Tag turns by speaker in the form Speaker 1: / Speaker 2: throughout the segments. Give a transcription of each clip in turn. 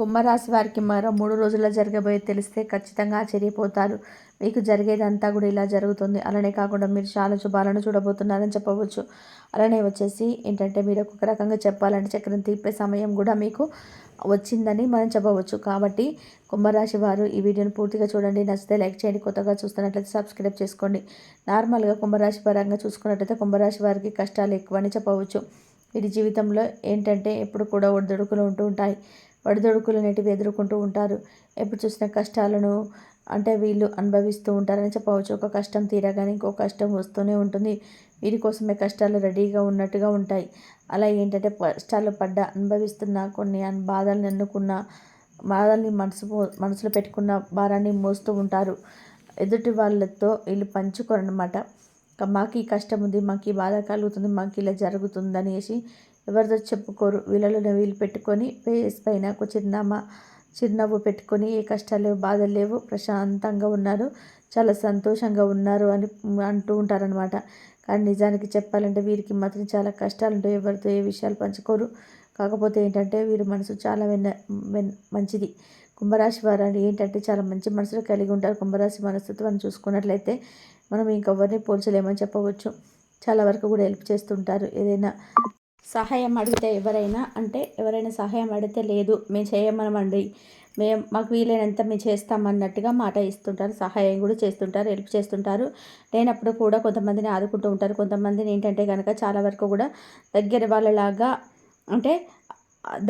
Speaker 1: కుంభరాశి వారికి మరో మూడు రోజుల్లో జరగబోయే తెలిస్తే ఖచ్చితంగా ఆశ్చర్యపోతారు. మీకు జరిగేదంతా కూడా ఇలా జరుగుతుంది. అలానే కాకుండా మీరు చాలా శుభాలను చూడబోతున్నారని చెప్పవచ్చు. అలానే వచ్చేసి ఏంటంటే మీరు ఒక్కొక్క రకంగా చెప్పాలంటే చక్రం తీపే సమయం కూడా మీకు వచ్చిందని మనం చెప్పవచ్చు. కాబట్టి కుంభరాశి వారు ఈ వీడియోని పూర్తిగా చూడండి. నచ్చితే లైక్ చేయండి. కొత్తగా చూస్తున్నట్లయితే సబ్స్క్రైబ్ చేసుకోండి. నార్మల్గా కుంభరాశి పరంగా చూసుకున్నట్లయితే కుంభరాశి వారికి కష్టాలు ఎక్కువ అని చెప్పవచ్చు. వీరి జీవితంలో ఏంటంటే ఎప్పుడు కూడా ఒడిదుడుకులు ఉంటూ ఉంటాయి. ఒడిదుడుకులు అనేటివి ఎదుర్కొంటూ ఉంటారు. ఎప్పుడు చూసిన కష్టాలను అంటే వీళ్ళు అనుభవిస్తూ ఉంటారని చెప్పవచ్చు. ఒక కష్టం తీరగానే ఇంకో కష్టం వస్తూనే ఉంటుంది. వీరి కోసమే కష్టాలు రెడీగా ఉన్నట్టుగా ఉంటాయి. అలా ఏంటంటే కష్టాలు పడ్డ అనుభవిస్తున్న కొన్ని బాధలను ఎన్నుకున్న బాధల్ని మనసు మనసులో పెట్టుకున్న భారాన్ని మోస్తూ ఉంటారు. ఎదుటి వాళ్ళతో వీళ్ళు పంచుకోరనమాట మాకు ఈ కష్టం ఉంది మాకు ఈ బాధ కలుగుతుంది మాకు ఇలా జరుగుతుంది అనేసి ఎవరితో చెప్పుకోరు. వీళ్ళలో వీళ్ళు పెట్టుకొని ఫేస్ పైన ఒక చిరునామా చిరునవ్వు పెట్టుకొని ఏ కష్టాలు లేవు బాధలు లేవు. ప్రశాంతంగా ఉన్నారు. చాలా సంతోషంగా ఉన్నారు అని అంటూ ఉంటారనమాట కానీ నిజానికి చెప్పాలంటే వీరికి మాత్రం చాలా కష్టాలు ఉంటాయి. ఎవరితో ఏ విషయాలు పంచుకోరు. కాకపోతే ఏంటంటే వీరి మనసు చాలా వెన్న మంచిది. కుంభరాశి వారు ఏంటంటే చాలా మంచి మనసులు కలిగి ఉంటారు. కుంభరాశి మనస్తత్వాన్ని చూసుకున్నట్లయితే మనం ఇంకెవరిని పోల్చలేమని చెప్పవచ్చు. చాలా వరకు కూడా హెల్ప్ చేస్తుంటారు. ఏదైనా సహాయం అడిగితే ఎవరైనా అంటే ఎవరైనా సహాయం అడిగితే లేదు మేము చేయమనమండి మేము మాకు వీలైనంత మేము చేస్తామన్నట్టుగా మాట ఇస్తుంటారు సహాయం కూడా చేస్తుంటారు హెల్ప్ చేస్తుంటారు. లేనప్పుడు కూడా కొంతమందిని ఆదుకుంటూ ఉంటారు. కొంతమందిని ఏంటంటే కనుక చాలా వరకు కూడా దగ్గర వాళ్ళలాగా అంటే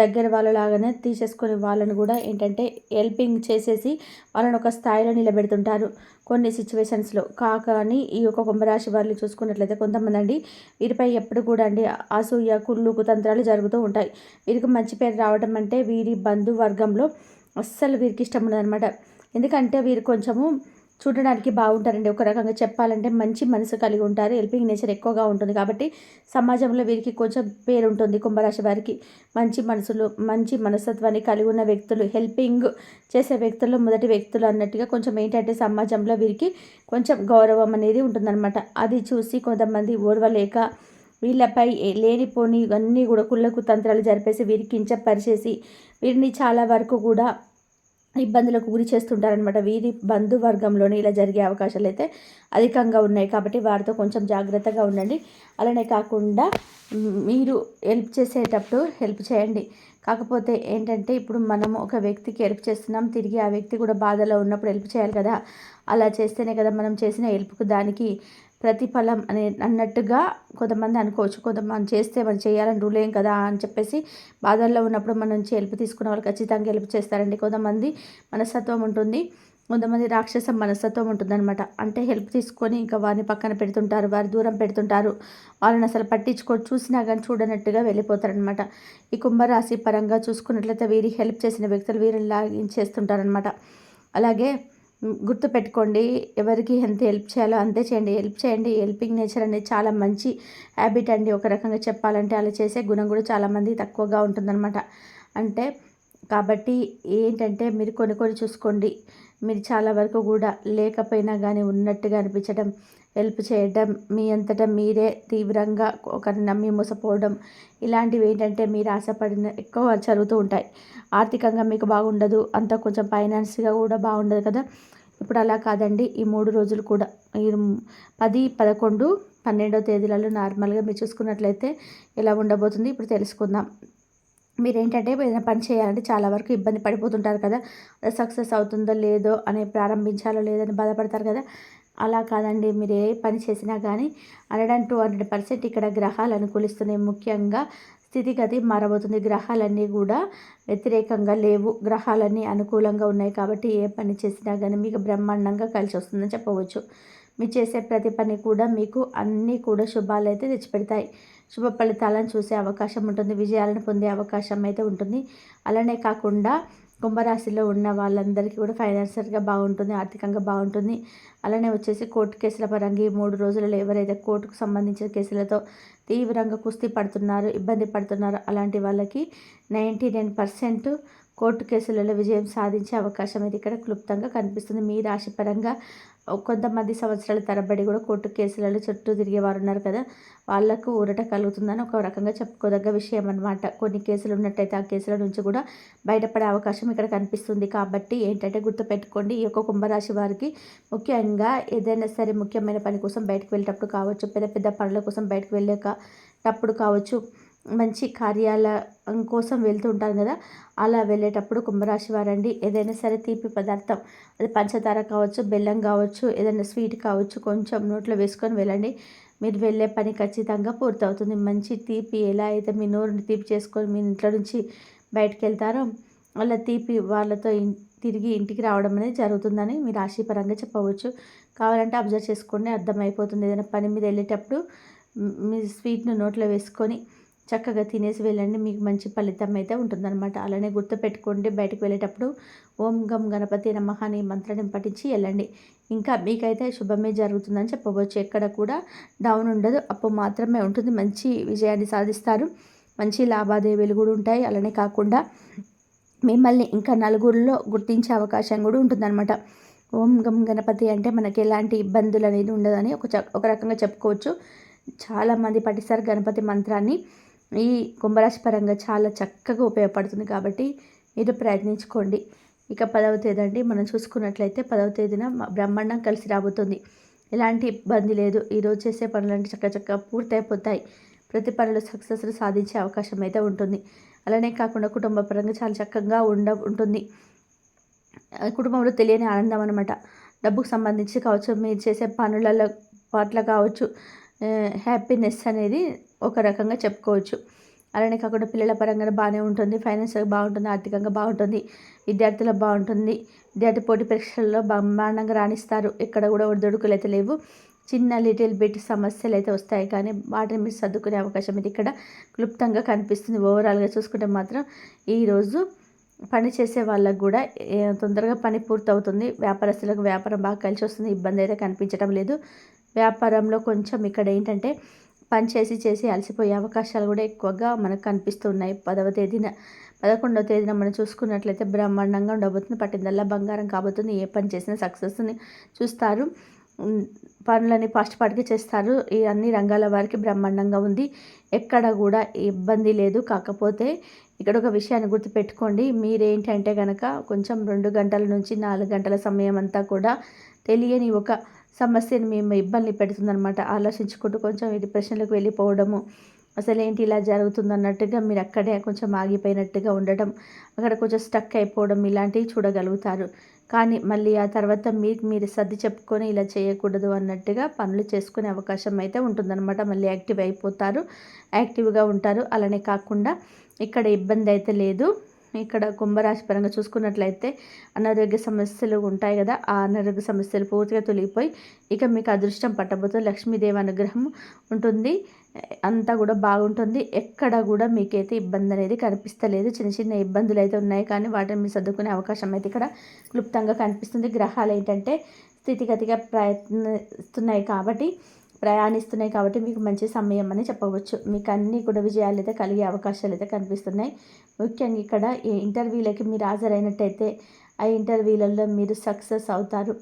Speaker 1: దగ్గర వాళ్ళలాగానే తీసేసుకునే వాళ్ళని కూడా ఏంటంటే హెల్పింగ్ చేసేసి వాళ్ళని ఒక స్థాయిలో నిలబెడుతుంటారు. కొన్ని సిచ్యువేషన్స్లో కాకని ఈ యొక్క కుంభరాశి వాళ్ళు చూసుకున్నట్లయితే కొంతమంది అండి వీరిపై ఎప్పుడు కూడా అండి అసూయ కుళ్ళు కుతంత్రాలు జరుగుతూ ఉంటాయి. వీరికి మంచి పేరు రావడం అంటే వీరి బంధువర్గంలో అస్సలు వీరికి ఇష్టం ఉండదన్నమాట. ఎందుకంటే వీరు కొంచెము చూడడానికి బాగుంటారండి. ఒక రకంగా చెప్పాలంటే మంచి మనసు కలిగి ఉంటారు. హెల్పింగ్ నేచర్ ఎక్కువగా ఉంటుంది కాబట్టి సమాజంలో వీరికి కొంచెం పేరు ఉంటుంది కుంభరాశి వారికి మంచి మనసులు మంచి మనస్తత్వాన్ని కలిగి ఉన్న వ్యక్తులు హెల్పింగ్ చేసే వ్యక్తులు మొదటి వ్యక్తులు అన్నట్టుగా కొంచెం ఏంటంటే సమాజంలో వీరికి కొంచెం గౌరవం అనేది ఉంటుందన్నమాట. అది చూసి కొంతమంది ఓర్వలేక వీళ్ళపై లేనిపోని ఇవన్నీ కూడా కుళ్ళకు తంత్రాలు జరిపేసి వీరికి కించపరిచేసి వీరిని చాలా వరకు కూడా ఇబ్బందులకు గురి చేస్తుంటారనమాట వీరి బంధువర్గంలోనే ఇలా జరిగే అవకాశాలు అయితే అధికంగా ఉన్నాయి కాబట్టి వారితో కొంచెం జాగ్రత్తగా ఉండండి. అలానే కాకుండా మీరు హెల్ప్ చేసేటప్పుడు హెల్ప్ చేయండి. కాకపోతే ఏంటంటే ఇప్పుడు మనం ఒక వ్యక్తికి హెల్ప్ చేస్తున్నాం తిరిగి ఆ వ్యక్తి కూడా బాధలో ఉన్నప్పుడు హెల్ప్ చేయాలి కదా. అలా చేస్తేనే కదా మనం చేసిన హెల్ప్కు దానికి ప్రతిఫలం అనే అన్నట్టుగా కొంతమంది అనుకోవచ్చు. కొంతమంది చేస్తే మనం చేయాలని రూల్ ఏం కదా అని చెప్పేసి బాధల్లో ఉన్నప్పుడు మన నుంచి హెల్ప్ తీసుకున్న వాళ్ళు ఖచ్చితంగా హెల్ప్ చేస్తారండి. కొంతమంది మనస్తత్వం ఉంటుంది. కొంతమంది రాక్షస మనస్తత్వం ఉంటుందన్నమాట. అంటే హెల్ప్ తీసుకొని ఇంకా వారిని పక్కన పెడుతుంటారు వారి దూరం పెడుతుంటారు. వాళ్ళని అసలు పట్టించుకో చూసినా కానీ చూడనట్టుగా వెళ్ళిపోతారనమాట ఈ కుంభరాశి పరంగా చూసుకున్నట్లయితే వీరి హెల్ప్ చేసిన వ్యక్తులు వీరిని లాగించేస్తుంటారనమాట అలాగే గుర్తుపెట్టుకోండి ఎవరికి ఎంత హెల్ప్ చేయాలో అంతే చేయండి. హెల్ప్ చేయండి. హెల్పింగ్ నేచర్ అనేది చాలా మంచి హ్యాబిట్ అండి. ఒక రకంగా చెప్పాలంటే అలా చేసే గుణం కూడా చాలామంది తక్కువగా ఉంటుందన్నమాట. అంటే కాబట్టి ఏంటంటే మీరు కొన్ని కొన్ని చూసుకోండి. మీరు చాలా వరకు కూడా లేకపోయినా కానీ ఉన్నట్టుగా అనిపించడం హెల్ప్ చేయడం మీ అంతటా మీరే తీవ్రంగా ఒకరిని నమ్మి మోసపోవడం ఇలాంటివి ఏంటంటే మీరు ఆశపడిన ఎక్కువ జరుగుతూ ఉంటాయి. ఆర్థికంగా మీకు బాగుండదు అంత కొంచెం ఫైనాన్స్గా కూడా బాగుండదు కదా? ఇప్పుడు అలా కాదండి. ఈ మూడు రోజులు కూడా మీరు పది పదకొండు పన్నెండో తేదీలలో నార్మల్గా మీరు చూసుకున్నట్లయితే ఎలా ఉండబోతుంది? ఇప్పుడు తెలుసుకుందాం. మీరు ఏంటంటే ఏదైనా పని చేయాలంటే చాలా వరకు ఇబ్బంది పడిపోతుంటారు కదా. సక్సెస్ అవుతుందో లేదో అని ప్రారంభించాలో లేదని బాధపడతారు కదా. అలా కాదండి. మీరు ఏ పని చేసినా కానీ hundred and two hundred percent ఇక్కడ గ్రహాలు అనుకూలిస్తున్నాయి. ముఖ్యంగా స్థితిగతి మారబోతుంది. గ్రహాలన్నీ కూడా వ్యతిరేకంగా లేవు. గ్రహాలన్నీ అనుకూలంగా ఉన్నాయి కాబట్టి ఏ పని చేసినా కానీ మీకు బ్రహ్మాండంగా కలిసి వస్తుందని చెప్పవచ్చు. మీరు చేసే ప్రతి పని కూడా మీకు అన్నీ కూడా శుభాలు అయితే తెచ్చిపెడతాయి. శుభ ఫలితాలను చూసే అవకాశం ఉంటుంది. విజయాలను పొందే అవకాశం అయితే ఉంటుంది. అలానే కాకుండా కుంభరాశిలో ఉన్న వాళ్ళందరికీ కూడా ఫైనాన్షియల్గా బాగుంటుంది. ఆర్థికంగా బాగుంటుంది. అలానే వచ్చేసి కోర్టు కేసుల పరంగా ఈ మూడు రోజులలో ఎవరైతే కోర్టుకు సంబంధించిన కేసులతో తీవ్రంగా కుస్తీ పడుతున్నారు ఇబ్బంది పడుతున్నారు అలాంటి వాళ్ళకి నైంటీ నైన్ పర్సెంట్ కోర్టు కేసులలో విజయం సాధించే అవకాశం ఇది ఇక్కడ క్లుప్తంగా కనిపిస్తుంది. మీ రాశి పరంగా కొంతమంది సంవత్సరాల తరబడి కూడా కోర్టు కేసులలో చుట్టూ తిరిగేవారు ఉన్నారు కదా. వాళ్ళకు ఊరట కలుగుతుందని ఒక రకంగా చెప్పుకోదగ్గ విషయం అనమాట కొన్ని కేసులు ఉన్నట్టయితే ఆ కేసుల నుంచి కూడా బయటపడే అవకాశం ఇక్కడ కనిపిస్తుంది. కాబట్టి ఏంటంటే గుర్తుపెట్టుకోండి ఈ యొక్క కుంభరాశి వారికి ముఖ్యంగా ఏదైనా సరే ముఖ్యమైన పని కోసం బయటకు వెళ్ళేటప్పుడు కావచ్చు పెద్ద పెద్ద పనుల కోసం బయటకు వెళ్ళేటప్పుడు కావచ్చు మంచి కార్యాల కోసం వెళ్తూ ఉంటారు కదా అలా వెళ్ళేటప్పుడు కుంభరాశి వారండి ఏదైనా సరే తీపి పదార్థం అది పంచదార కావచ్చు బెల్లం కావచ్చు ఏదైనా స్వీట్ కావచ్చు కొంచెం నోట్లో వేసుకొని వెళ్ళండి. మీరు వెళ్ళే పని ఖచ్చితంగా పూర్తవుతుంది. మంచి తీపి ఎలా అయితే మీ నోరుని తీపి చేసుకొని మీ ఇంట్లో నుంచి బయటకు వెళ్తారో వాళ్ళ తీపి వాళ్ళతో తిరిగి ఇంటికి రావడం అనేది జరుగుతుందని మీరు రాశిపరంగా చెప్పవచ్చు. కావాలంటే అబ్జర్వ్ చేసుకోండి అర్థమైపోతుంది. ఏదైనా పని మీద వెళ్ళేటప్పుడు మీ స్వీట్ను నోట్లో వేసుకొని చక్కగా తినేసి వెళ్ళండి. మీకు మంచి ఫలితం అయితే ఉంటుందన్నమాట. అలానే గుర్తుపెట్టుకోండి బయటకు వెళ్ళేటప్పుడు ఓం గం గణపతి నమః అనే మంత్రాన్ని పఠించి వెళ్ళండి. ఇంకా మీకైతే శుభమే జరుగుతుందని చెప్పవచ్చు. ఎక్కడ కూడా డౌన్ ఉండదు. అప్పు మాత్రమే ఉంటుంది. మంచి విజయాన్ని సాధిస్తారు. మంచి లావాదేవీలు కూడా ఉంటాయి. అలానే కాకుండా మిమ్మల్ని ఇంకా నలుగురిలో గుర్తించే అవకాశం కూడా ఉంటుందన్నమాట. ఓం గం గణపతి అంటే మనకి ఎలాంటి ఇబ్బందులు అనేది ఉండదని ఒక ఒక రకంగా చెప్పుకోవచ్చు. చాలామంది పఠిస్తారు గణపతి మంత్రాన్ని. ఈ కుంభరాశి పరంగా చాలా చక్కగా ఉపయోగపడుతుంది కాబట్టి మీరు ప్రయత్నించుకోండి. ఇక పదవ తేదీ అండి. మనం చూసుకున్నట్లయితే పదవ తేదీన బ్రహ్మాండం కలిసి రాబోతుంది. ఎలాంటి ఇబ్బంది లేదు. ఈరోజు చేసే పనులంటే చక్క చక్క పూర్తయిపోతాయి. ప్రతి పనులు సక్సెస్ సాధించే అవకాశం అయితే ఉంటుంది. అలానే కాకుండా కుటుంబ పరంగా చాలా చక్కగా ఉండ ఉంటుంది. కుటుంబంలో తెలియని ఆనందం అనమాట డబ్బుకు సంబంధించి కావచ్చు మీరు చేసే పనులలో పట్ల కావచ్చు హ్యాపీనెస్ అనేది ఒక రకంగా చెప్పుకోవచ్చు. అలానే కాకుండా పిల్లల పరంగా బాగానే ఉంటుంది. ఫైనాన్షియల్గా బాగుంటుంది. ఆర్థికంగా బాగుంటుంది. విద్యార్థులకు బాగుంటుంది. విద్యార్థి పోటీ పరీక్షల్లో బ్రహ్మాండంగా రాణిస్తారు. ఎక్కడ కూడా ఒడిదొడుకులు అయితే లేవు. చిన్న లిటిల్ బిట్ సమస్యలు అయితే వస్తాయి. కానీ వాటిని మీరు సర్దుకునే అవకాశం ఇది ఇక్కడ క్లుప్తంగా కనిపిస్తుంది. ఓవరాల్గా చూసుకుంటే మాత్రం ఈరోజు పని చేసే వాళ్ళకు కూడా తొందరగా పని పూర్తవుతుంది. వ్యాపారస్తులకు వ్యాపారం బాగా కలిసి వస్తుంది. ఇబ్బంది అయితే కనిపించడం లేదు. వ్యాపారంలో కొంచెం ఇక్కడ ఏంటంటే పని చేసి చేసి అలసిపోయే అవకాశాలు కూడా ఎక్కువగా మనకు కనిపిస్తున్నాయి. పదవ తేదీన పదకొండవ తేదీన మనం చూసుకున్నట్లయితే బ్రహ్మాండంగా ఉండబోతుంది. పట్టిందల్లా బంగారం కాబోతుంది. ఏ పని చేసినా సక్సెస్ని చూస్తారు. పనులని ఫాస్ట్ పాటికి చేస్తారు. ఈ అన్ని రంగాల వారికి బ్రహ్మాండంగా ఉంది. ఎక్కడ కూడా ఇబ్బంది లేదు. కాకపోతే ఇక్కడ ఒక విషయాన్ని గుర్తుపెట్టుకోండి. మీరేంటంటే కనుక కొంచెం రెండు గంటల నుంచి నాలుగు గంటల సమయం అంతా కూడా తెలియని ఒక సమస్యను మేము ఇబ్బంది పెడుతుందనమాట ఆలోచించుకుంటూ కొంచెం డిప్రెషన్లకు వెళ్ళిపోవడము అసలు ఏంటి ఇలా జరుగుతుంది అన్నట్టుగా మీరు అక్కడే కొంచెం ఆగిపోయినట్టుగా ఉండడం అక్కడ కొంచెం స్టక్ అయిపోవడం ఇలాంటివి చూడగలుగుతారు. కానీ మళ్ళీ ఆ తర్వాత మీకు మీరు సర్ది చెప్పుకొని ఇలా చేయకూడదు అన్నట్టుగా పనులు చేసుకునే అవకాశం అయితే ఉంటుందన్నమాట. మళ్ళీ యాక్టివ్ అయిపోతారు యాక్టివ్గా ఉంటారు. అలానే కాకుండా ఇక్కడ ఇబ్బంది అయితే లేదు. ఇక్కడ కుంభరాశి పరంగా చూసుకున్నట్లయితే అనారోగ్య సమస్యలు ఉంటాయి కదా ఆ అనారోగ్య సమస్యలు పూర్తిగా తొలగిపోయి ఇక మీకు అదృష్టం పట్టబోతుంది లక్ష్మీదేవి అనుగ్రహం ఉంటుంది. అంతా కూడా బాగుంటుంది. ఎక్కడ కూడా మీకైతే ఇబ్బంది అనేది కనిపిస్తలేదు. చిన్న చిన్న ఇబ్బందులు అయితే ఉన్నాయి కానీ వాటిని మీరు సర్దుకునే అవకాశం అయితే ఇక్కడ క్లుప్తంగా కనిపిస్తుంది. గ్రహాలు ఏంటంటే స్థితిగతిగా ప్రయత్నిస్తున్నాయి కాబట్టి ప్రయాణిస్తున్నాయి కాబట్టి మీకు మంచి సమయం అని చెప్పవచ్చు. మీకు అన్నీ కూడా విజయాలు అయితే కలిగే అవకాశాలు అయితే కనిపిస్తున్నాయి. ముఖ్యంగా ఇక్కడ ఈ ఇంటర్వ్యూలకి మీరు హాజరైనట్టయితే ఆ ఇంటర్వ్యూలలో మీరు సక్సెస్ అవుతారు.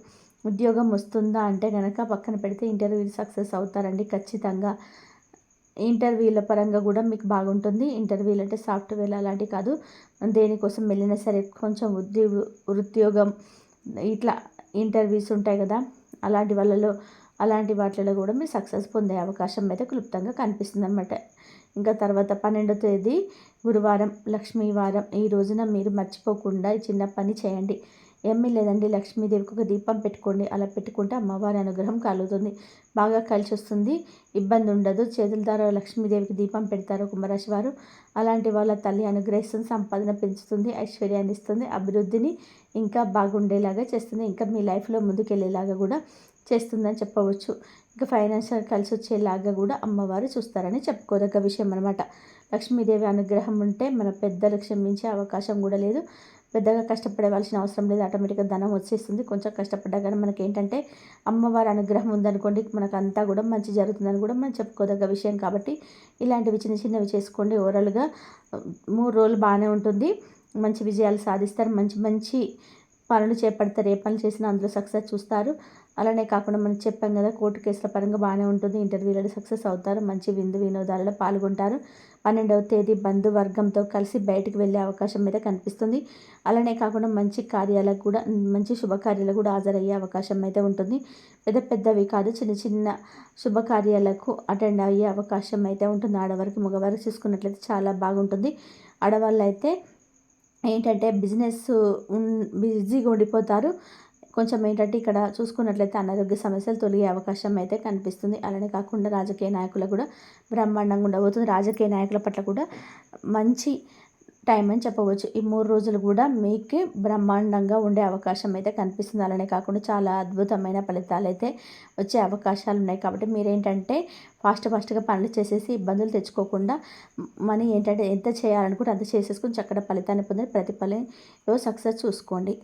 Speaker 1: ఉద్యోగం వస్తుందా అంటే కనుక పక్కన పెడితే ఇంటర్వ్యూలు సక్సెస్ అవుతారండి ఖచ్చితంగా. ఇంటర్వ్యూల పరంగా కూడా మీకు బాగుంటుంది. ఇంటర్వ్యూలు అంటే సాఫ్ట్వేర్ అలాంటివి కాదు. దేనికోసం వెళ్ళినా సరే కొంచెం ఉద్యోగ ఉద్యోగం ఇట్లా ఇంటర్వ్యూస్ ఉంటాయి కదా అలాంటి వాళ్ళలో అలాంటి వాటిలో కూడా మీరు సక్సెస్ పొందే అవకాశం అయితే క్లుప్తంగా కనిపిస్తుంది అనమాట ఇంకా తర్వాత పన్నెండో తేదీ గురువారం లక్ష్మీవారం ఈ రోజున మీరు మర్చిపోకుండా ఈ చిన్న పని చేయండి. ఏమీ లేదండి లక్ష్మీదేవికి ఒక దీపం పెట్టుకోండి. అలా పెట్టుకుంటే అమ్మవారి అనుగ్రహం కలుగుతుంది. బాగా కలిసి వస్తుంది. ఇబ్బంది ఉండదు. చేతుల ద్వారా లక్ష్మీదేవికి దీపం పెడతారు కుంభరాశి వారు. అలాంటి వాళ్ళ తల్లి అనుగ్రహిస్తుంది సంపాదన పెంచుతుంది ఐశ్వర్యాన్ని ఇస్తుంది అభివృద్ధిని ఇంకా బాగుండేలాగా చేస్తుంది. ఇంకా మీ లైఫ్లో ముందుకెళ్ళేలాగా కూడా చేస్తుందని చెప్పవచ్చు. ఇంకా ఫైనాన్షియల్ కలిసి వచ్చేలాగా కూడా అమ్మవారు చూస్తారని చెప్పుకోదగ్గ విషయం అనమాట లక్ష్మీదేవి అనుగ్రహం ఉంటే మన పెద్దలు క్షమించే అవకాశం కూడా లేదు. పెద్దగా కష్టపడవలసిన అవసరం లేదు. ఆటోమేటిక్గా ధనం వచ్చేస్తుంది. కొంచెం కష్టపడ్డా కానీ మనకి ఏంటంటే అమ్మవారి అనుగ్రహం ఉందనుకోండి మనకు అంతా కూడా మంచి జరుగుతుందని కూడా మనం చెప్పుకోదగ్గ విషయం కాబట్టి ఇలాంటివి చిన్న చిన్నవి చేసుకోండి. ఓవరాల్గా మూడు రోజులు బాగానే ఉంటుంది. మంచి విజయాలు సాధిస్తారు. మంచి మంచి పనులు చేపడతారు ఏ పనులు చేసినా అందులో సక్సెస్ చూస్తారు. అలానే కాకుండా మనం చెప్పాం కదా కోర్టు కేసుల పరంగా బాగానే ఉంటుంది. ఇంటర్వ్యూలలో సక్సెస్ అవుతారు. మంచి విందు వినోదాలలో పాల్గొంటారు. పన్నెండవ తేదీ బంధువర్గంతో కలిసి బయటకు వెళ్ళే అవకాశం అయితే కనిపిస్తుంది. అలానే కాకుండా మంచి కార్యాలకు కూడా మంచి శుభకార్యాలకు కూడా హాజరయ్యే అవకాశం అయితే ఉంటుంది. పెద్ద పెద్దవి కాదు చిన్న చిన్న శుభకార్యాలకు అటెండ్ అయ్యే అవకాశం అయితే ఉంటుంది. ఆడవారికి మగవారికి చూసుకున్నట్లయితే చాలా బాగుంటుంది. ఆడవాళ్ళు అయితే ఏంటంటే బిజినెస్ బిజీగా ఉండిపోతారు. కొంచెం ఏంటంటే ఇక్కడ చూసుకున్నట్లయితే అనారోగ్య సమస్యలు తొలగే అవకాశం అయితే కనిపిస్తుంది. అలానే కాకుండా రాజకీయ నాయకులు కూడా బ్రహ్మాండంగా ఉండబోతుంది. రాజకీయ నాయకుల పట్ల కూడా మంచి టైం అని చెప్పవచ్చు. ఈ మూడు రోజులు కూడా మీకు బ్రహ్మాండంగా ఉండే అవకాశం అయితే కనిపిస్తుంది. అలానే కాకుండా చాలా అద్భుతమైన ఫలితాలు అయితే వచ్చే అవకాశాలు ఉన్నాయి. కాబట్టి మీరేంటంటే ఫాస్ట్ ఫాస్ట్గా పనులు చేసేసి ఇబ్బందులు తెచ్చుకోకుండా మనీ ఏంటంటే ఎంత చేయాలనుకుంటే అంత చేసేసుకుని చక్కటి ఫలితాన్ని పొందే ప్రతి పనిలో సక్సెస్ చూసుకోండి.